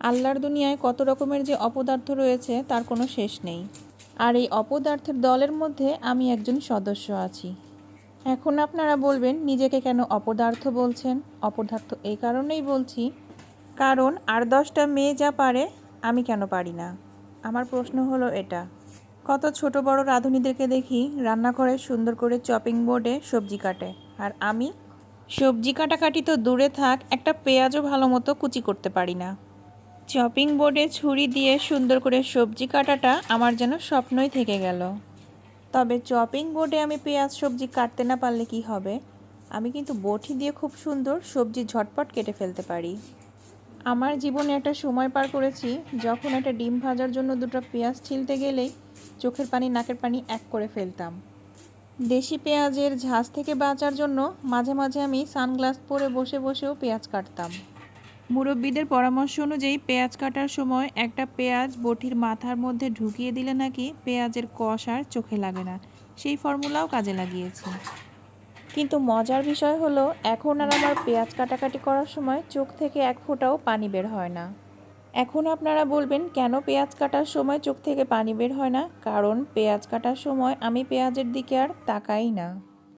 আল্লাহর দুনিয়ায় কত রকমের যে অপদার্থ রয়েছে, তার কোনো শেষ নেই। আর এই অপদার্থের দলের মধ্যে আমি একজন সদস্য আছি। এখন আপনারা বলবেন, নিজেকে কেন অপদার্থ বলছেন? অপদার্থ এই কারণেই বলছি, কারণ আর দশটা মেয়ে যা পারে, আমি কেন পারি না? আমার প্রশ্ন হলো এটা। কত ছোট বড় রাঁধুনিদেরকে দেখি, রান্নাঘরে সুন্দর করে চপিং বোর্ডে সবজি কাটে। আর আমি, সবজি কাটাকাটি তো দূরে থাক, একটা পেঁয়াজও ভালো মতো কুচি করতে পারি না। চপিং বোর্ডে ছুরি দিয়ে সুন্দর করে সবজি কাটাটা আমার যেন স্বপ্নই থেকে গেল। তবে চপিং বোর্ডে আমি পেঁয়াজ সবজি কাটতে না পারলে কি হবে? আমি কিন্তু বটি দিয়ে খুব সুন্দর সবজি ঝটপট কেটে ফেলতে পারি। আমার জীবনে একটা সময় পার করেছি যখন একটা ডিম ভাজার জন্য দুটো পেঁয়াজ ছিলতে গেলেই চোখের পানি, নাকের পানি এক করে ফেলতাম। দেশি পেঁয়াজের ঝাঁজ থেকে বাঁচার জন্য মাঝে মাঝে আমি সানগ্লাস পরে বসে বসেও পেঁয়াজ কাটতাম। মুরব্বীদের পরামর্শ অনুযায়ী পেঁয়াজ কাটার সময় একটা পেঁয়াজ বটির মাথার মধ্যে ঢুকিয়ে দিলে নাকি পেঁয়াজের কষ আর চোখে লাগে না। সেই ফর্মুলাও কাজে লাগিয়েছি। কিন্তু মজার বিষয় হলো, এখন আর আমার পেঁয়াজ কাটাকাটি করার সময় চোখ থেকে এক ফোঁটাও পানি বের হয় না। এখন আপনারা বলবেন, কেন পেঁয়াজ কাটার সময় চোখ থেকে পানি বের হয় না? কারণ পেঁয়াজ কাটার সময় আমি পেঁয়াজের দিকে আর তাকাই না।